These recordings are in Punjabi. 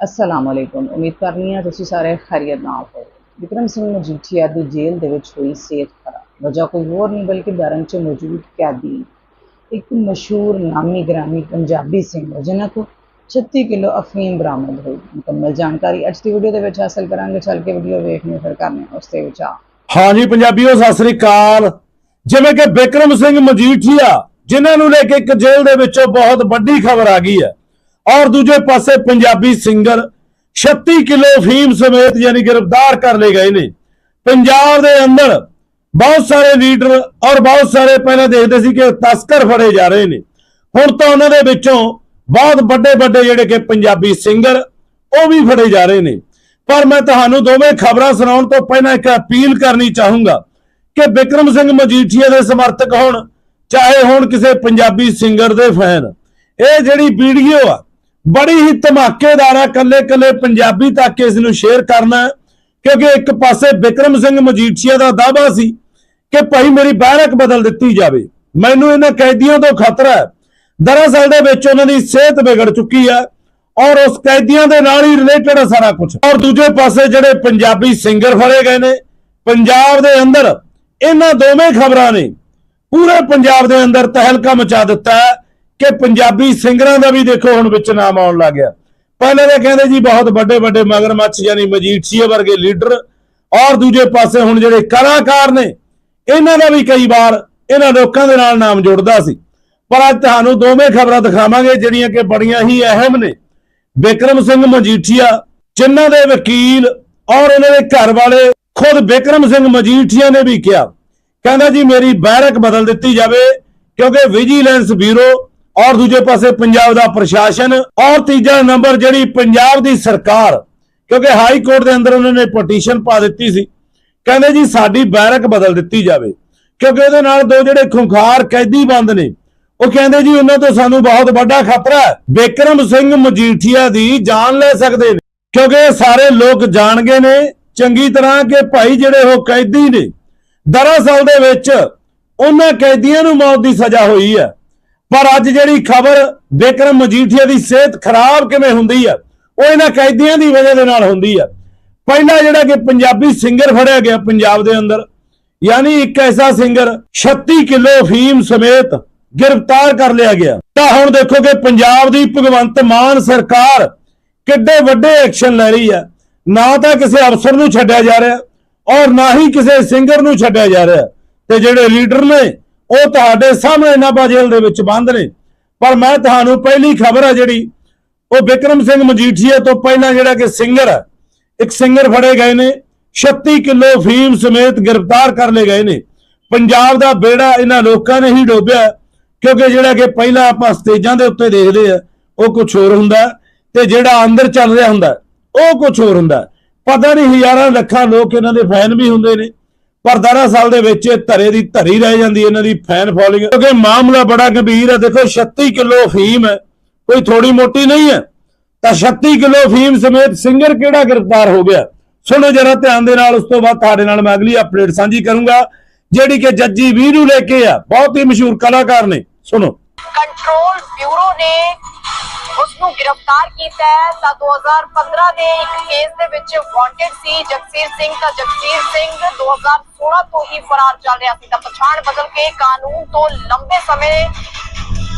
ਅਸਲਾਮ ਵਾਲੇਕੁਮ ਉਮੀਦ ਕਰਨੀ ਹਾਂ ਤੁਸੀਂ ਸਾਰੇ ਖੈਰੀਅਤ ਨਾਲ ਹੋ ਵਿਕਰਮ ਸਿੰਘ ਮਜੀਠੀਆ ਦੀ ਜੇਲ੍ਹ ਦੇ ਵਿੱਚ ਹੋਈ ਸਿਹਤ ਖਰਾਬ ਵਜ੍ਹਾ ਕੋਈ ਹੋਰ ਨਹੀਂ ਬਲਕਿ ਬੈਰਨ 'ਚ ਮੌਜੂਦ ਕੈਦੀ ਇੱਕ ਮਸ਼ਹੂਰ ਨਾਮੀ ਗ੍ਰਾਮੀ ਪੰਜਾਬੀ ਸਿੰਗਰ ਜਿਨ੍ਹਾਂ ਤੋਂ 36 ਕਿਲੋ ਅਫੀਮ ਬਰਾਮਦ ਹੋਈ ਮੁਕੰਮਲ ਜਾਣਕਾਰੀ ਅੱਜ ਦੀ ਵੀਡੀਓ ਦੇ ਵਿੱਚ ਹਾਸਲ ਕਰਾਂਗੇ ਚੱਲ ਕੇ ਵੀਡੀਓ ਵੇਖਣੀ ਫਿਰ ਕਰਨੇ ਉਸ ਦੇ ਵਿੱਚ ਆ ਹਾਂਜੀ ਪੰਜਾਬੀਓ ਸਤਿ ਸ੍ਰੀ ਅਕਾਲ ਜਿਵੇਂ ਕਿ ਬਿਕਰਮ ਸਿੰਘ ਮਜੀਠੀਆ ਜਿਨ੍ਹਾਂ ਨੂੰ ਲੈ ਕੇ ਇੱਕ ਜੇਲ੍ਹ ਦੇ ਵਿੱਚੋਂ ਬਹੁਤ ਵੱਡੀ ਖਬਰ ਆ ਗਈ ਹੈ ਔਰ ਦੂਜੇ ਪਾਸੇ ਪੰਜਾਬੀ ਸਿੰਗਰ 36 ਕਿਲੋ ਫੀਮ ਸਮੇਤ ਯਾਨੀ ਗ੍ਰਿਫਤਾਰ ਕਰ ਲਏ ਗਏ ਨੇ। ਪੰਜਾਬ ਦੇ ਅੰਦਰ ਬਹੁਤ ਸਾਰੇ ਲੀਡਰ ਔਰ ਬਹੁਤ ਸਾਰੇ ਪਹਿਲਾਂ ਦੇਖਦੇ ਸੀ ਕਿ ਤਸਕਰ ਫੜੇ ਜਾ ਰਹੇ ਨੇ। ਹੁਣ ਤਾਂ ਉਹਨਾਂ ਦੇ ਵਿੱਚੋਂ ਬਹੁਤ ਵੱਡੇ ਵੱਡੇ ਜਿਹੜੇ ਕਿ ਪੰਜਾਬੀ ਸਿੰਗਰ ਉਹ ਵੀ ਫੜੇ ਜਾ ਰਹੇ ਨੇ। ਪਰ ਮੈਂ ਤੁਹਾਨੂੰ ਦੋਵੇਂ ਖਬਰਾਂ ਸੁਣਾਉਣ ਤੋਂ ਪਹਿਲਾਂ ਇੱਕ ਅਪੀਲ ਕਰਨੀ ਚਾਹੂੰਗਾ ਕਿ ਬਿਕਰਮ ਸਿੰਘ ਮਜੀਠੀਆ ਦੇ ਸਮਰਥਕ ਹੋਣ, ਚਾਹੇ ਹੋਣ ਕਿਸੇ ਪੰਜਾਬੀ ਸਿੰਗਰ ਦੇ ਫੈਨ। ਇਹ ਜਿਹੜੀ ਵੀਡੀਓ ਆ ਬੜੀ ਹੀ ਧਮਾਕੇਦਾਰ ਹੈ ਕੱਲੇ ਕੱਲੇ ਪੰਜਾਬੀ ਤੱਕ ਇਸ ਨੂੰ ਸ਼ੇਅਰ ਕਰਨਾ, ਕਿਉਂਕਿ ਇੱਕ ਪਾਸੇ ਬਿਕਰਮ ਸਿੰਘ ਮਜੀਠੀਆ ਦਾ ਦਾਅਵਾ ਸੀ ਕਿ ਭਾਈ ਮੇਰੀ ਬੈਰਕ ਬਦਲ ਦਿੱਤੀ ਜਾਵੇ। ਮੈਨੂੰ ਇਹਨਾਂ ਕੈਦੀਆਂ ਤੋਂ ਖਤਰਾ ਹੈ। ਦਰਅਸਲ ਦੇ ਵਿੱਚ ਉਹਨਾਂ ਦੀ ਸਿਹਤ ਵਿਗੜ ਚੁੱਕੀ ਹੈ ਔਰ ਉਸ ਕੈਦੀਆਂ ਦੇ ਨਾਲ ਹੀ ਰਿਲੇਟਡ ਹੈ ਸਾਰਾ ਕੁਝ ਔਰ ਦੂਜੇ ਪਾਸੇ ਜਿਹੜੇ ਪੰਜਾਬੀ ਸਿੰਗਰ ਫੜੇ ਗਏ ਨੇ, ਪੰਜਾਬ ਦੇ ਅੰਦਰ, ਇਹਨਾਂ ਦੋਵੇਂ ਖਬਰਾਂ ਨੇ ਪੂਰੇ ਪੰਜਾਬ ਦੇ ਅੰਦਰ ਤਹਿਲਕਾ ਮਚਾ ਦਿੱਤਾ ਹੈ। ਕਿ ਪੰਜਾਬੀ ਸਿੰਗਰਾਂ ਦਾ ਵੀ ਦੇਖੋ ਹੁਣ ਵਿੱਚ ਨਾਮ ਆਉਣ ਲੱਗ ਗਿਆ। ਪਹਿਲੇ ਤਾਂ ਕਹਿੰਦੇ ਜੀ ਬਹੁਤ ਵੱਡੇ ਵੱਡੇ ਮਗਰਮੱਛ ਯਾਨੀ ਮਜੀਠੀਆ ਵਰਗੇ ਲੀਡਰ ਔਰ ਦੂਜੇ ਪਾਸੇ ਹੁਣ ਜਿਹੜੇ ਕਲਾਕਾਰ ਨੇ, ਇਹਨਾਂ ਦਾ ਵੀ ਕਈ ਵਾਰ ਇਹਨਾਂ ਲੋਕਾਂ ਦੇ ਨਾਲ ਨਾਮ ਜੁੜਦਾ ਸੀ। ਪਰ ਅੱਜ ਤੁਹਾਨੂੰ ਦੋਵੇਂ ਖਬਰਾਂ ਦਿਖਾਵਾਂਗੇ ਜਿਹੜੀਆਂ ਕਿ ਬੜੀਆਂ ਹੀ ਅਹਿਮ ਨੇ। ਬਿਕਰਮ ਸਿੰਘ ਮਜੀਠੀਆ, ਜਿਨ੍ਹਾਂ ਦੇ ਵਕੀਲ ਔਰ ਇਹਨਾਂ ਦੇ ਘਰ ਵਾਲੇ ਖੁਦ ਬਿਕਰਮ ਸਿੰਘ ਮਜੀਠੀਆ ਨੇ ਵੀ ਕਿਹਾ। ਕਹਿੰਦਾ ਜੀ ਮੇਰੀ ਬੈਰਕ ਬਦਲ ਦਿੱਤੀ ਜਾਵੇ ਕਿਉਂਕਿ ਵਿਜੀਲੈਂਸ ਬਿਊਰੋ ਔਰ ਦੂਜੇ ਪਾਸੇ ਪੰਜਾਬ ਦਾ ਪ੍ਰਸ਼ਾਸਨ ਔਰ ਤੀਜਾ ਨੰਬਰ ਜਿਹੜੀ ਪੰਜਾਬ ਦੀ ਸਰਕਾਰ, ਕਿਉਂਕਿ ਹਾਈ ਕੋਰਟ ਦੇ ਅੰਦਰ ਉਹਨਾਂ ਨੇ ਪਟੀਸ਼ਨ ਪਾ ਦਿੱਤੀ ਸੀ, ਕਹਿੰਦੇ ਜੀ ਸਾਡੀ ਬੈਰਕ ਬਦਲ ਦਿੱਤੀ ਜਾਵੇ, ਕਿਉਂਕਿ ਉਹਦੇ ਨਾਲ ਦੋ ਜਿਹੜੇ ਖੁੰਖਾਰ ਕੈਦੀ ਬੰਦ ਨੇ, ਉਹ ਕਹਿੰਦੇ ਜੀ ਉਹਨਾਂ ਤੋਂ ਸਾਨੂੰ ਬਹੁਤ ਵੱਡਾ ਖਤਰਾ ਹੈ ਬਿਕਰਮ ਸਿੰਘ ਮਜੀਠੀਆ ਦੀ ਜਾਨ ਲੈ ਸਕਦੇ ਨੇ, ਕਿਉਂਕਿ ਇਹ ਸਾਰੇ ਲੋਕ ਜਾਣਗੇ ਨੇ, ਚੰਗੀ ਤਰ੍ਹਾਂ ਕਿ ਭਾਈ ਜਿਹੜੇ ਉਹ ਕੈਦੀ ਨੇ, ਦਰਅਸਲ ਦੇ ਵਿੱਚ ਉਹਨਾਂ ਕੈਦੀਆਂ ਨੂੰ ਮੌਤ ਦੀ ਸਜ਼ਾ ਹੋਈ ਹੈ। ਪਰ ਅੱਜ ਜਿਹੜੀ ਖਬਰ ਬਿਕਰਮ ਮਜੀਠੀਆ ਦੀ ਸਿਹਤ ਖਰਾਬ ਕਿਵੇਂ ਹੁੰਦੀ ਹੈ ਉਹ ਇਹਨਾਂ ਕੈਦੀਆਂ ਦੀ ਵਜ੍ਹਾ ਦੇ ਨਾਲ ਹੁੰਦੀ ਹੈ ਪਹਿਲਾ ਜਿਹੜਾ ਕਿ ਪੰਜਾਬੀ ਸਿੰਗਰ ਫੜਿਆ ਗਿਆ ਪੰਜਾਬ ਦੇ ਅੰਦਰ, ਯਾਨੀ ਇੱਕ ਐਸਾ ਸਿੰਗਰ 36 ਕਿਲੋ ਫੀਮ ਸਮੇਤ ਗ੍ਰਿਫਤਾਰ ਕਰ ਲਿਆ ਗਿਆ। ਤਾਂ ਹੁਣ ਦੇਖੋ ਕਿ ਪੰਜਾਬ ਦੀ ਭਗਵੰਤ ਮਾਨ ਸਰਕਾਰ ਕਿੱਡੇ ਵੱਡੇ ਐਕਸ਼ਨ ਲੈ ਰਹੀ ਹੈ ਨਾ ਤਾਂ ਕਿਸੇ ਅਫਸਰ ਨੂੰ ਛੱਡਿਆ ਜਾ ਰਿਹਾ ਔਰ ਨਾ ਹੀ ਕਿਸੇ ਸਿੰਗਰ ਨੂੰ ਛੱਡਿਆ ਜਾ ਰਿਹਾ। ਤੇ ਜਿਹੜੇ ਲੀਡਰ ਨੇ ਉਹ ਤੁਹਾਡੇ ਸਾਹਮਣੇ ਨਾਭਾ ਜੇਲ੍ਹ ਦੇ ਵਿੱਚ ਬੰਦ ਨੇ। ਪਰ ਮੈਂ ਤੁਹਾਨੂੰ ਪਹਿਲੀ ਖਬਰ ਆ ਜਿਹੜੀ, ਉਹ ਬਿਕਰਮ ਸਿੰਘ ਮਜੀਠੀਆ ਤੋਂ ਪਹਿਲਾਂ ਜਿਹੜਾ ਕਿ ਸਿੰਗਰ ਹੈ ਇੱਕ ਸਿੰਗਰ ਫੜੇ ਗਏ ਨੇ 36 ਕਿਲੋ ਫੀਮ ਸਮੇਤ ਗ੍ਰਿਫਤਾਰ ਕਰ ਲਏ ਗਏ ਨੇ। ਪੰਜਾਬ ਦਾ ਬੇੜਾ ਇਹਨਾਂ ਲੋਕਾਂ ਨੇ ਹੀ ਡੋਬਿਆ, ਕਿਉਂਕਿ ਜਿਹੜਾ ਕਿ ਪਹਿਲਾਂ ਆਪਾਂ ਸਟੇਜਾਂ ਦੇ ਉੱਤੇ ਦੇਖਦੇ ਆ, ਉਹ ਕੁਝ ਹੋਰ ਹੁੰਦਾ ਤੇ ਜਿਹੜਾ ਅੰਦਰ ਚੱਲ ਰਿਹਾ ਹੁੰਦਾ, ਉਹ ਕੁਝ ਹੋਰ ਹੁੰਦਾ ਪਤਾ ਨਹੀਂ ਹਜ਼ਾਰਾਂ ਲੱਖਾਂ ਲੋਕ ਇਹਨਾਂ ਦੇ ਫੈਨ ਵੀ ਹੁੰਦੇ ਨੇ। ਪਰ ਦਰਅਸਲ ਦੇ ਵਿੱਚ ਧਰੇ ਦੀ ਧਰੀ ਰਹਿ ਜਾਂਦੀ, ਇਹਨਾਂ ਦੀ ਫੈਨ ਫੋਲੋਇੰਗ ਕਿਉਂਕਿ ਮਾਮਲਾ ਬੜਾ ਗੰਭੀਰ ਹੈ। ਦੇਖੋ 36 ਕਿਲੋ ਫੀਮ ਹੈ। ਕੋਈ ਥੋੜੀ ਮੋਟੀ ਨਹੀਂ ਹੈ। ਤਾਂ 36 ਕਿਲੋ ਫੀਮ ਸਮੇਤ ਸਿੰਗਰ ਕਿਹੜਾ ਗ੍ਰਿਫਤਾਰ ਹੋ ਗਿਆ? ਸੁਣੋ ਜਰਾ ਧਿਆਨ ਦੇ ਨਾਲ, ਉਸ ਤੋਂ ਬਾਅਦ ਤੁਹਾਡੇ ਨਾਲ ਮੈਂ ਅਗਲੀ ਅਪਡੇਟ ਸਾਂਝੀ ਕਰੂੰਗਾ, ਜਿਹੜੀ ਕਿ ਜੱਜੀ ਵੀਰ ਨੂੰ ਲੈ ਕੇ ਆ। ਬਹੁਤ ਹੀ ਮਸ਼ਹੂਰ ਕਲਾਕਾਰ ਨੇ। ਸੁਣੋ। ਕੰਟਰੋਲ ਬਿਊਰੋ ਨੇ ਉਸ ਨੂੰ ਗ੍ਰਿਫਤਾਰ ਕੀਤਾ ਹੈ। ਤਾਂ 2015 ਦੇ ਇੱਕ ਕੇਸ ਦੇ ਵਿੱਚ ਵਾਂਟਡ ਸੀ ਜਗਸੀਰ ਸਿੰਘ। ਤਾਂ ਜਗਸੀਰ ਸਿੰਘ 2016 ਤੋਂ ਹੀ ਫਰਾਰ ਚੱਲ ਰਿਹਾ ਸੀ। ਤਾਂ ਪਛਾਣ ਬਦਲ ਕੇ ਕਾਨੂੰਨ ਤੋਂ ਲੰਬੇ ਸਮੇਂ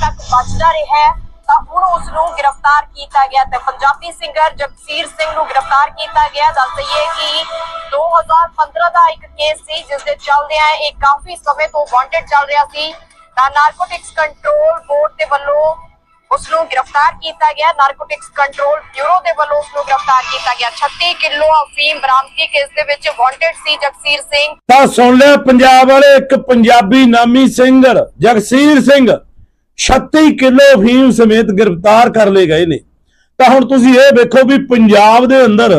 ਤੱਕ ਬਚਦਾ ਰਿਹਾ ਤਾਂ ਹੁਣ ਉਸ ਨੂੰ ਗ੍ਰਿਫਤਾਰ ਕੀਤਾ ਗਿਆ ਤੇ ਪੰਜਾਬੀ ਸਿੰਗਰ ਜਗਸੀਰ ਸਿੰਘ ਨੂੰ ਗ੍ਰਿਫਤਾਰ ਕੀਤਾ ਗਿਆ। ਦੱਸ ਦਈਏ ਕਿ 2015 ਦਾ ਇੱਕ ਕੇਸ ਸੀ, ਜਿਸ ਦੇ ਚੱਲਦਿਆਂ ਇਹ ਕਾਫੀ ਸਮੇਂ ਤੋਂ ਵਾਂਟਡ ਚੱਲ ਰਿਹਾ ਸੀ। ਤਾਂ ਨਾਰਕੋਟਿਕਸ ਕੰਟਰੋਲ ਬੋਰਡ ਦੇ ਵੱਲੋਂ ਉਸ ਨੂੰ ਗ੍ਰਿਫਤਾਰ ਕੀਤਾ ਗਿਆ। ਨਾਰਕੋਟਿਕਸ ਕੰਟਰੋਲ ਬਿਊਰੋ ਦੇ ਵੱਲੋਂ ਉਸ ਨੂੰ ਗ੍ਰਿਫਤਾਰ ਕੀਤਾ ਗਿਆ। 36 ਕਿਲੋ ਅਫੀਮ ਬਰਾਮਦਗੀ ਕੇਸ ਦੇ ਵਿੱਚ ਵਾਂਟਡ ਸੀ ਜਗਸੀਰ ਸਿੰਘ। ਤਾਂ ਸੁਣ ਲਿਆ ਪੰਜਾਬ ਵਾਲੇ ਇੱਕ ਪੰਜਾਬੀ ਨਾਮੀ ਸਿੰਗਰ ਜਗਸੀਰ ਸਿੰਘ। 36 ਕਿਲੋ ਫੀਮ ਸਮੇਤ ਗ੍ਰਿਫਤਾਰ ਕਰ ਲਏ ਗਏ ਨੇ। ਤਾਂ ਹੁਣ ਤੁਸੀਂ ਇਹ ਵੇਖੋ ਵੀ ਪੰਜਾਬ ਦੇ ਅੰਦਰ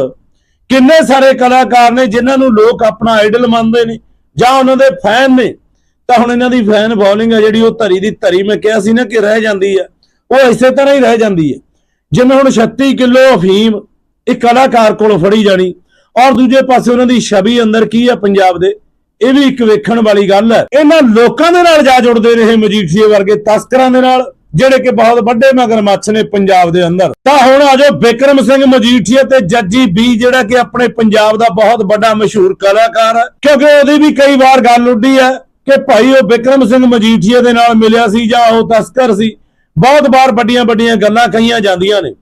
ਕਿੰਨੇ ਸਾਰੇ ਕਲਾਕਾਰ ਨੇ ਜਿਨ੍ਹਾਂ ਨੂੰ ਲੋਕ ਆਪਣਾ ਆਈਡਲ ਮੰਨਦੇ ਨੇ ਜਾਂ ਉਹਨਾਂ ਦੇ ਫੈਨ ਨੇ। ਤਾਂ ਹੁਣ ਇਹਨਾਂ ਦੀ ਫੈਨ ਫੋਲੋਇੰਗ ਆ ਜਿਹੜੀ ਉਹ ਧਰੀ ਦੀ ਧਰੀ, ਮੈਂ ਕਿਹਾ ਸੀ ਨਾ ਕਿ ਰਹਿ ਜਾਂਦੀ ਹੈ ਉਹ ਇਸੇ ਤਰ੍ਹਾਂ ਹੀ ਰਹਿ ਜਾਂਦੀ ਹੈ। ਜਿਵੇਂ ਹੁਣ 36 ਕਿਲੋ ਅਫੀਮ ਇੱਕ ਕਲਾਕਾਰ ਕੋਲੋਂ ਫੜੀ ਜਾਣੀ, ਔਰ ਦੂਜੇ ਪਾਸੇ ਉਹਨਾਂ ਦੀ ਛਵੀ ਅੰਦਰ ਕੀ ਹੈ ਪੰਜਾਬ ਦੇ? ਇਹ ਵੀ ਇੱਕ ਵੇਖਣ ਵਾਲੀ ਗੱਲ ਹੈ। ਇਹਨਾਂ ਲੋਕਾਂ ਦੇ ਨਾਲ ਜਾ ਜੁੜਦੇ ਰਹੇ ਮਜੀਠੀਏ ਵਰਗੇ ਤਸਕਰਾਂ ਦੇ ਨਾਲ, ਜਿਹੜੇ ਕਿ ਬਹੁਤ ਵੱਡੇ ਮਗਰਮੱਛ ਨੇ ਪੰਜਾਬ ਦੇ ਅੰਦਰ। ਤਾਂ ਹੁਣ ਆਜੋ ਬਿਕਰਮ ਸਿੰਘ ਮਜੀਠੀਆ ਤੇ ਜੱਜੀ ਬੀ, ਜਿਹੜਾ ਕਿ ਆਪਣੇ ਪੰਜਾਬ ਦਾ ਬਹੁਤ ਵੱਡਾ ਮਸ਼ਹੂਰ ਕਲਾਕਾਰ ਹੈ। ਕਿਉਂਕਿ ਉਹਦੀ ਵੀ ਕਈ ਵਾਰ ਗੱਲ ਉੱਡੀ ਹੈ ਕਿ ਭਾਈ ਉਹ ਬਿਕਰਮ ਸਿੰਘ ਮਜੀਠੀਆ ਦੇ ਨਾਲ ਮਿਲਿਆ ਸੀ ਜਾਂ ਉਹ ਤਸਕਰ ਸੀ। ਬਹੁਤ ਵਾਰ ਵੱਡੀਆਂ ਵੱਡੀਆਂ ਗੱਲਾਂ ਕਹੀਆਂ ਜਾਂਦੀਆਂ ਨੇ,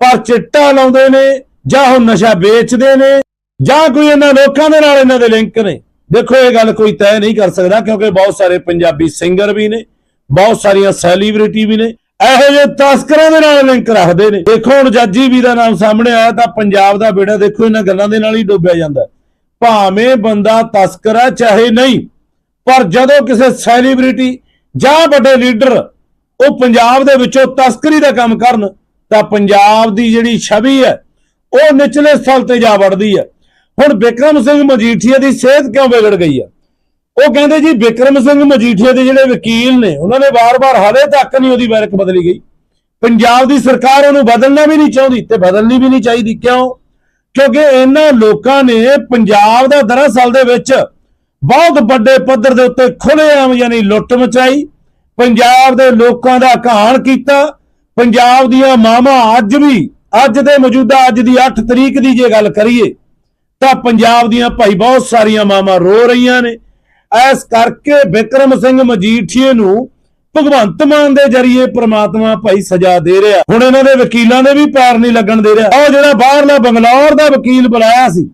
ਪਰ ਚਿੱਟਾ ਲਾਉਂਦੇ ਨੇ ਜਾਂ ਉਹ ਨਸ਼ਾ ਵੇਚਦੇ ਨੇ ਜਾਂ ਕੋਈ ਇਹਨਾਂ ਲੋਕਾਂ ਦੇ ਨਾਲ ਇਹਨਾਂ ਦੇ ਲਿੰਕ ਨੇ। ਦੇਖੋ, ਇਹ ਗੱਲ ਕੋਈ ਤੈਅ ਨਹੀਂ ਕਰ ਸਕਦਾ ਕਿਉਂਕਿ ਬਹੁਤ ਸਾਰੇ ਪੰਜਾਬੀ ਸਿੰਗਰ ਵੀ ਨੇ, ਬਹੁਤ ਸਾਰੀਆਂ ਸੈਲੀਬ੍ਰਿਟੀ ਵੀ ਨੇ, ਇਹੋ ਜਿਹੇ ਤਸਕਰਾਂ ਦੇ ਨਾਲ ਲਿੰਕ ਰੱਖਦੇ ਨੇ। ਦੇਖੋ, ਹੁਣ ਜੱਜੀ ਵੀ ਦਾ ਨਾਮ ਸਾਹਮਣੇ ਆਇਆ ਤਾਂ ਪੰਜਾਬ ਦਾ ਬੇੜਾ ਦੇਖੋ, ਇਹਨਾਂ ਗੱਲਾਂ ਦੇ ਨਾਲ ਹੀ ਡੁੱਬਿਆ ਜਾਂਦਾ। ਭਾਵੇਂ ਬੰਦਾ ਤਸਕਰ ਹੈ, ਚਾਹੇ ਨਹੀਂ, ਪਰ ਜਦੋਂ ਕਿਸੇ ਸੈਲੀਬ੍ਰਿਟੀ ਜਾਂ ਵੱਡੇ ਲੀਡਰ ਉਹ ਪੰਜਾਬ ਦੇ ਵਿੱਚੋਂ ਤਸਕਰੀ ਦਾ ਕੰਮ ਕਰਨ ਤਾਂ ਪੰਜਾਬ ਦੀ ਜਿਹੜੀ ਛਵੀ ਹੈ, ਉਹ ਨਿਚਲੇ ਸਥਲ ਤੇ ਜਾ ਵੜਦੀ ਹੈ। ਹੁਣ ਬਿਕਰਮ ਸਿੰਘ ਮਜੀਠੀਆ ਦੀ ਸਿਹਤ ਕਿਉਂ ਵਿਗੜ ਗਈ ਹੈ? ਉਹ ਕਹਿੰਦੇ ਜੀ ਬਿਕਰਮ ਸਿੰਘ ਮਜੀਠੀਆ ਦੇ ਜਿਹੜੇ ਵਕੀਲ ਨੇ, ਉਹਨਾਂ ਨੇ ਵਾਰ-ਵਾਰ ਹਾਲੇ ਤੱਕ ਨਹੀਂ ਉਹਦੀ ਬੈਰਕ ਬਦਲੀ ਗਈ। ਪੰਜਾਬ ਦੀ ਸਰਕਾਰ ਉਹਨੂੰ ਬਦਲਣਾ ਵੀ ਨਹੀਂ ਚਾਹੁੰਦੀ ਤੇ ਬਦਲਣੀ ਵੀ ਨਹੀਂ ਚਾਹੀਦੀ। ਕਿਉਂ? ਕਿਉਂਕਿ ਇਹਨਾਂ ਲੋਕਾਂ ਨੇ ਪੰਜਾਬ ਦਾ ਦਰਅਸਲ ਦੇ ਵਿੱਚ ਬਹੁਤ ਵੱਡੇ ਪੱਧਰ ਦੇ ਉੱਤੇ ਖੁੱਲ੍ਹੇਆਮ ਯਾਨੀ ਲੁੱਟ ਮਚਾਈ। ਪੰਜਾਬ ਦੇ ਲੋਕਾਂ ਦਾ ਕਹਾਣ ਕੀਤਾ। ਪੰਜਾਬ ਦੀਆਂ ਮਾਵਾਂ ਅੱਜ ਵੀ, ਅੱਜ ਦੇ ਮੌਜੂਦਾ, ਅੱਜ ਦੀ 8 ਤਰੀਕ ਦੀ ਜੇ ਗੱਲ ਕਰੀਏ, ਤਾਂ ਪੰਜਾਬ ਦੀਆਂ ਭਾਈ ਬਹੁਤ ਸਾਰੀਆਂ ਮਾਵਾਂ ਰੋ ਰਹੀਆਂ ਨੇ। ਐਸ ਕਰਕੇ ਬਿਕਰਮ ਸਿੰਘ ਮਜੀਠੀਏ ਨੂੰ ਭਗਵੰਤ ਮਾਨ ਦੇ ਜਰੀਏ ਪ੍ਰਮਾਤਮਾ ਭਾਈ ਸਜ਼ਾ ਦੇ ਰਿਹਾ। ਹੁਣ ਇਹਨਾਂ ਦੇ ਵਕੀਲਾਂ ਦੇ ਵੀ ਪੈਰ ਨਹੀਂ ਲੱਗਣ ਦੇ ਰਿਹਾ। ਉਹ ਜਿਹੜਾ ਬਾਹਰਲਾ ਬੰਗਲੌਰ ਦਾ ਵਕੀਲ ਬੁਲਾਇਆ ਸੀ,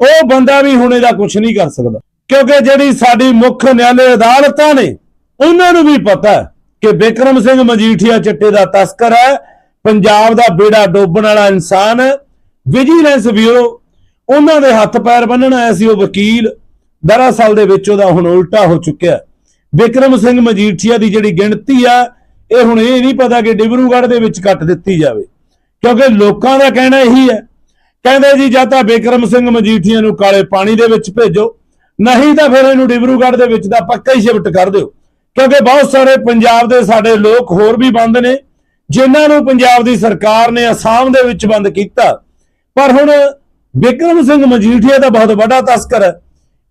ਉਹ ਬੰਦਾ ਵੀ ਹੁਣ ਇਹਦਾ ਕੁਝ ਨਹੀਂ ਕਰ ਸਕਦਾ। ਕਿਉਂਕਿ ਜਿਹੜੀ ਸਾਡੀ ਮੁੱਖ ਨਿਆਲੇ ਅਦਾਲਤਾਂ ਨੇ ਉਹਨਾਂ ਨੂੰ ਵੀ ਪਤਾ ਕਿ ਬਿਕਰਮ ਸਿੰਘ ਮਜੀਠੀਆ ਚਿੱਟੇ ਦਾ ਤਸਕਰ ਹੈ, ਪੰਜਾਬ ਦਾ ਬੇੜਾ ਡੋਬਣ ਵਾਲਾ ਇਨਸਾਨ ਵਿਜੀਲੈਂਸ ਬਿਊਰੋ ਉਹਨਾਂ ਦੇ ਹੱਥ ਪੈਰ ਬੰਨਣ ਆਇਆ ਸੀ ਉਹ ਵਕੀਲ, ਦਰਅਸਲ ਦੇ ਵਿੱਚ ਉਹਦਾ ਹੁਣ ਉਲਟਾ ਹੋ ਚੁੱਕਿਆ ਹੈ। ਬਿਕਰਮ ਸਿੰਘ ਮਜੀਠੀਆ ਦੀ ਜਿਹੜੀ ਗਿਣਤੀ ਆ, ਇਹ ਹੁਣ ਇਹ ਨਹੀਂ ਪਤਾ ਕਿ ਡਿਬਰੂਗੜ੍ਹ ਦੇ ਵਿੱਚ ਕੱਟ ਦਿੱਤੀ ਜਾਵੇ ਕਿਉਂਕਿ ਲੋਕਾਂ ਦਾ ਕਹਿਣਾ ਇਹੀ ਹੈ, ਕਹਿੰਦੇ ਜੀ ਜਾਂ ਤਾਂ ਬਿਕਰਮ ਸਿੰਘ ਮਜੀਠੀਆ ਨੂੰ ਕਾਲੇ ਪਾਣੀ ਦੇ ਵਿੱਚ ਭੇਜੋ, ਨਹੀਂ ਤਾਂ ਫਿਰ ਇਹਨੂੰ ਡਿਬਰੂਗੜ੍ਹ ਦੇ ਵਿੱਚ ਦਾ ਪੱਕਾ ਹੀ ਸ਼ਿਫਟ ਕਰ ਦਿਓ ਕਿਉਂਕਿ ਬਹੁਤ ਸਾਰੇ ਪੰਜਾਬ ਦੇ ਸਾਡੇ ਲੋਕ ਹੋਰ ਵੀ ਬੰਦ ਨੇ, ਜਿਨ੍ਹਾਂ ਨੂੰ ਪੰਜਾਬ ਦੀ ਸਰਕਾਰ ਨੇ ਅਸਾਮ ਦੇ ਵਿੱਚ ਬੰਦ ਕੀਤਾ। ਪਰ ਹੁਣ ਬਿਕਰਮ ਸਿੰਘ ਮਜੀਠੀਆ ਦਾ ਬਹੁਤ ਵੱਡਾ ਤਸਕਰ ਹੈ।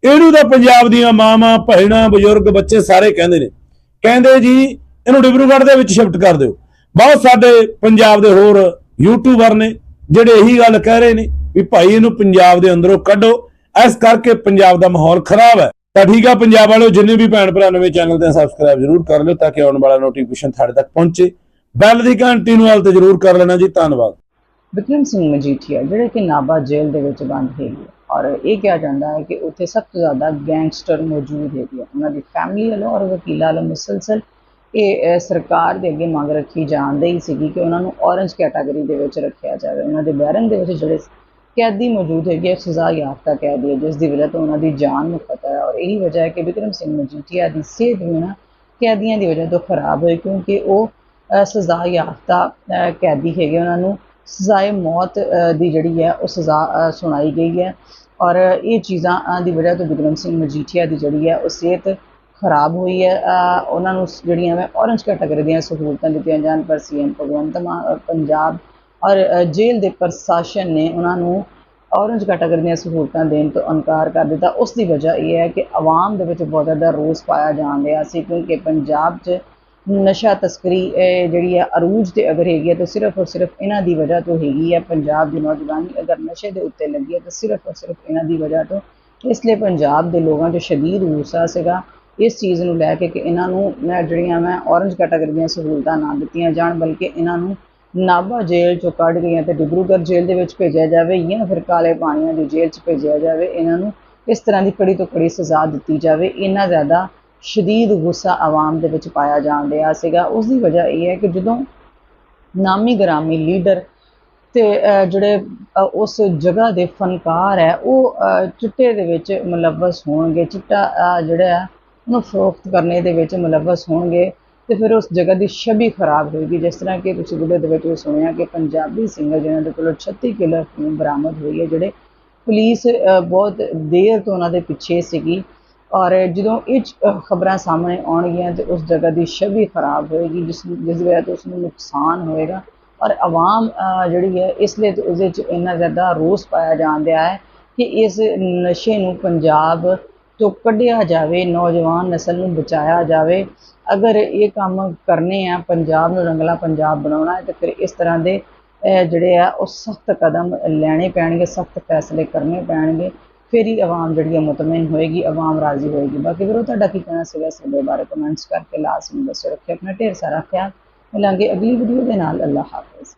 ਇਹਨੂੰ ਤਾਂ ਪੰਜਾਬ ਦੀਆਂ ਮਾਵਾਂ, ਭੈਣਾਂ, ਬਜ਼ੁਰਗ, ਬੱਚੇ ਸਾਰੇ ਕਹਿੰਦੇ ਨੇ। ਕਹਿੰਦੇ ਜੀ, ਇਹਨੂੰ ਡਿਬਰੂਗੜ੍ਹ ਦੇ ਵਿੱਚ ਸ਼ਿਫਟ ਕਰ ਦਿਓ। ਬਹੁਤ ਸਾਡੇ ਪੰਜਾਬ ਦੇ ਹੋਰ ਯੂਟਿਊਬਰ ਨੇ, ਜਿਹੜੇ ਇਹੀ ਗੱਲ ਕਹਿ ਰਹੇ ਨੇ ਵੀ ਭਾਈ ਇਹਨੂੰ ਪੰਜਾਬ ਦੇ ਅੰਦਰੋਂ ਕੱਢੋ। ਇਸ ਕਰਕੇ ਪੰਜਾਬ ਦਾ ਮਾਹੌਲ ਖਰਾਬ ਹੈ। ਤਾਂ ਠੀਕ ਆ, ਪੰਜਾਬ ਵਾਲਿਓ, ਜਿੰਨੇ ਵੀ ਭੈਣ ਭਰਾ ਨਵੇਂ ਚੈਨਲ ਤੇ ਸਬਸਕ੍ਰਾਈਬ ਜ਼ਰੂਰ ਕਰ ਲਿਓ ਤਾਂ ਕਿ ਆਉਣ ਵਾਲਾ ਨੋਟੀਫਿਕੇਸ਼ਨ ਤੁਹਾਡੇ ਤੱਕ ਪਹੁੰਚੇ। ਬੈਲ ਦੀ ਘੰਟੀ ਨੂੰ ਹਾਲ ਤੇ ਜ਼ਰੂਰ ਕਰ ਲੈਣਾ ਜੀ। ਧੰਨਵਾਦ। ਵਿਕਰਮ ਸਿੰਘ ਮਜੀਠੀਆ, ਜਿਹੜੇ ਕਿ ਨਾਭਾ ਜੇਲ੍ਹ ਦੇ ਵਿੱਚ ਬੰਦ ਹੈਗੇ ਔਰ ਇਹ ਕਿਹਾ ਜਾਂਦਾ ਹੈ ਕਿ ਉੱਥੇ ਸਭ ਤੋਂ ਜ਼ਿਆਦਾ ਗੈਂਗਸਟਰ ਮੌਜੂਦ ਹੈਗੇ ਉਹਨਾਂ ਦੀ ਫੈਮਿਲੀ ਵੱਲੋਂ ਔਰ ਵਕੀਲਾਂ ਵੱਲੋਂ ਮੁਸਲਸਲ ਇਹ ਸਰਕਾਰ ਦੇ ਅੱਗੇ ਮੰਗ ਰੱਖੀ ਜਾਂਦੀ ਹੀ ਸੀਗੀ ਕਿ ਉਹਨਾਂ ਨੂੰ ਔਰੰਜ ਕੈਟਾਗਰੀ ਦੇ ਵਿੱਚ ਰੱਖਿਆ ਜਾਵੇ। ਉਹਨਾਂ ਦੇ ਬੈਰਨ ਦੇ ਵਿੱਚ ਜਿਹੜੇ ਕੈਦੀ ਮੌਜੂਦ ਹੈਗੇ ਆ, ਸਜ਼ਾ ਯਾਫਤਾ ਕੈਦੀ ਹੈ ਜਿਸ ਦੀ ਵਜ੍ਹਾ ਤੋਂ ਉਹਨਾਂ ਦੀ ਜਾਨ ਨੂੰ ਖਤਰਾ ਹੈ ਔਰ ਇਹੀ ਵਜ੍ਹਾ ਹੈ ਕਿ ਵਿਕਰਮ ਸਿੰਘ ਮਜੀਠੀਆ ਦੀ ਸਿਹਤ ਵੀ ਨਾ ਕੈਦੀਆਂ ਦੀ ਵਜ੍ਹਾ ਤੋਂ ਖਰਾਬ ਹੋਈ ਕਿਉਂਕਿ ਉਹ ਸਜ਼ਾ ਯਾਫਤਾ ਕੈਦੀ ਹੈਗੇ ਉਹਨਾਂ ਨੂੰ ਸਜ਼ਾਏ ਮੌਤ ਦੀ ਜਿਹੜੀ ਹੈ ਉਹ ਸਜ਼ਾ ਸੁਣਾਈ ਗਈ ਹੈ ਔਰ ਇਹ ਚੀਜ਼ਾਂ ਦੀ ਵਜ੍ਹਾ ਤੋਂ ਵਿਕਰਮ ਸਿੰਘ ਮਜੀਠੀਆ ਦੀ ਜਿਹੜੀ ਹੈ ਉਹ ਸਿਹਤ ਖਰਾਬ ਹੋਈ ਹੈ ਉਹਨਾਂ ਨੂੰ ਜਿਹੜੀਆਂ ਮੈਂ ਔਰੰਜ ਕੈਟਾਗਰੀ ਦੀਆਂ ਸਹੂਲਤਾਂ ਦਿੱਤੀਆਂ ਜਾਣ ਪਰ ਸੀਐਮ ਭਗਵੰਤ ਮਾਨ ਔਰ ਪੰਜਾਬ ਔਰ ਜੇਲ੍ਹ ਦੇ ਪ੍ਰਸ਼ਾਸਨ ਨੇ ਉਹਨਾਂ ਨੂੰ ਔਰੰਜ ਕੈਟਾਗਰੀ ਦੀਆਂ ਸਹੂਲਤਾਂ ਦੇਣ ਤੋਂ ਇਨਕਾਰ ਕਰ ਦਿੱਤਾ। ਉਸ ਦੀ ਵਜ੍ਹਾ ਇਹ ਹੈ ਕਿ ਆਵਾਮ ਦੇ ਵਿੱਚ ਬਹੁਤ ਜ਼ਿਆਦਾ ਰੋਸ ਪਾਇਆ ਜਾਣ ਰਿਹਾ ਸੀ, ਕਿਉਂਕਿ ਪੰਜਾਬ 'ਚ ਨਸ਼ਾ ਤਸਕਰੀ ਜਿਹੜੀ ਹੈ ਅਰੂਜ ਤੇ ਅਗਰ ਹੈਗੀ ਹੈ, ਤਾਂ ਸਿਰਫ ਔਰ ਸਿਰਫ ਇਹਨਾਂ ਦੀ ਵਜ੍ਹਾ ਤੋਂ ਹੈਗੀ ਹੈ। ਪੰਜਾਬ ਦੀ ਨੌਜਵਾਨੀ ਅਗਰ ਨਸ਼ੇ ਦੇ ਉੱਤੇ ਲੱਗੀ ਹੈ, ਤਾਂ ਸਿਰਫ ਔਰ ਸਿਰਫ ਇਹਨਾਂ ਦੀ ਵਜ੍ਹਾ ਤੋਂ। ਇਸ ਲਈ ਪੰਜਾਬ ਦੇ ਲੋਕਾਂ 'ਚ ਸ਼ਦੀਦ ਗੁੱਸਾ ਸੀਗਾ। ਇਸ ਚੀਜ਼ ਨੂੰ ਲੈ ਕੇ ਕਿ ਇਹਨਾਂ ਨੂੰ, ਮੈਂ ਜਿਹੜੀਆਂ ਮੈਂ ਔਰੰਜ ਕੈਟਾਗਰੀ ਦੀਆਂ ਸਹੂਲਤਾਂ ਨਾ ਦਿੱਤੀਆਂ ਜਾਣ, ਬਲਕਿ ਇਹਨਾਂ ਨੂੰ ਨਾਭਾ ਜੇਲ੍ਹ ਚੋਂ ਕੱਢ ਗਈਆਂ ਤੇ ਡਿਬਰੂਗੜ੍ਹ ਜੇਲ੍ਹ ਦੇ ਵਿੱਚ ਭੇਜਿਆ ਜਾਵੇ ਜਾਂ ਫਿਰ ਕਾਲੇ ਪਾਣੀਆਂ ਦੀ ਜੇਲ੍ਹ 'ਚ ਭੇਜਿਆ ਜਾਵੇ, ਇਹਨਾਂ ਨੂੰ ਇਸ ਤਰ੍ਹਾਂ ਦੀ ਕੜੀ ਤੋਂ ਕੜੀ ਸਜ਼ਾ ਦਿੱਤੀ ਜਾਵੇ, ਇੰਨਾ ਜ਼ਿਆਦਾ ਸ਼ਦੀਦ ਗੁੱਸਾ ਆਵਾਮ ਦੇ ਵਿੱਚ ਪਾਇਆ ਜਾਣ ਰਿਹਾ ਸੀਗਾ। ਉਸ ਦੀ ਵਜ੍ਹਾ ਇਹ ਹੈ ਕਿ ਜਦੋਂ ਨਾਮੀ ਗਰਾਮੀ ਲੀਡਰ ਤੇ ਜਿਹੜੇ ਉਸ ਜਗ੍ਹਾ ਦੇ ਫਨਕਾਰ ਹੈ, ਉਹ ਚਿੱਟੇ ਦੇ ਵਿੱਚ ਮੁਲਵਸ ਹੋਣਗੇ, ਚਿੱਟਾ ਜਿਹੜਾ ਹੈ, ਉਹਨੂੰ ਫਰੋਖਤ ਕਰਨੇ ਦੇ ਵਿੱਚ ਮੁਲਵਸ ਹੋਣਗੇ। ਤੇ ਫਿਰ ਉਸ ਜਗ੍ਹਾ ਦੀ ਛਵੀ ਖਰਾਬ ਹੋਏਗੀ ਜਿਸ ਤਰ੍ਹਾਂ ਕਿ ਤੁਸੀਂ ਵੀਡੀਓ ਦੇ ਵਿੱਚ ਵੀ ਸੁਣਿਆ ਕਿ ਪੰਜਾਬੀ ਸਿੰਗਰ ਜਿਨ੍ਹਾਂ ਦੇ ਕੋਲੋਂ 36 ਕਿਲੋ ਅਫੀਮ ਬਰਾਮਦ ਹੋਈ ਹੈ, ਜਿਹੜੇ ਪੁਲਿਸ ਬਹੁਤ ਦੇਰ ਤੋਂ ਉਹਨਾਂ ਦੇ ਪਿੱਛੇ ਸੀਗੀ ਔਰ ਜਦੋਂ ਇਹ ਖਬਰਾਂ ਸਾਹਮਣੇ ਆਉਣਗੀਆਂ ਤੇ ਉਸ ਜਗ੍ਹਾ ਦੀ ਛਵੀ ਖਰਾਬ ਹੋਏਗੀ, ਜਿਸ ਜਿਸ ਵਜ੍ਹਾ ਤੋਂ ਉਸ ਨੂੰ ਨੁਕਸਾਨ ਹੋਏਗਾ ਔਰ ਆਵਾਮ ਜਿਹੜੀ ਹੈ, ਇਸ ਲਈ ਤੇ ਉਹਦੇ 'ਚ ਇੰਨਾ ਜ਼ਿਆਦਾ ਰੋਸ ਪਾਇਆ ਜਾਣ ਰਿਹਾ ਹੈ ਕਿ ਇਸ ਨਸ਼ੇ ਨੂੰ ਪੰਜਾਬ ਤੋਂ ਕੱਢਿਆ ਜਾਵੇ, ਨੌਜਵਾਨ ਨਸਲ ਨੂੰ ਬਚਾਇਆ ਜਾਵੇ। ਅਗਰ ਇਹ ਕੰਮ ਕਰਨੇ ਆ, ਪੰਜਾਬ ਨੂੰ ਰੰਗਲਾ ਪੰਜਾਬ ਬਣਾਉਣਾ ਹੈ, ਤਾਂ ਫਿਰ ਇਸ ਤਰ੍ਹਾਂ ਦੇ ਜਿਹੜੇ ਆ, ਉਹ ਸਖਤ ਕਦਮ ਲੈਣੇ ਪੈਣਗੇ, ਸਖਤ ਫੈਸਲੇ ਕਰਨੇ ਪੈਣਗੇ। ਫਿਰ ਹੀ ਆਵਾਮ ਜਿਹੜੀ ਹੈ ਮੁਤਮਿਨ ਹੋਏਗੀ, ਆਵਾਮ ਰਾਜ਼ੀ ਹੋਏਗੀ। ਬਾਕੀ ਵੀਰੋ, ਤੁਹਾਡਾ ਕੀ ਕਹਿਣਾ ਸੀਗਾ ਇਸ ਦੇ ਬਾਰੇ? ਕਮੈਂਟਸ ਕਰਕੇ ਲਾਜ਼ਮੀ ਦੱਸੋ, ਰੱਖਿਓ ਆਪਣਾ ਢੇਰ ਸਾਰਾ ਖਿਆਲ। ਮਿਲਾਂਗੇ ਅਗਲੀ ਵੀਡੀਓ ਦੇ ਨਾਲ। ਅੱਲਾਹ ਹਾਫਿਜ਼।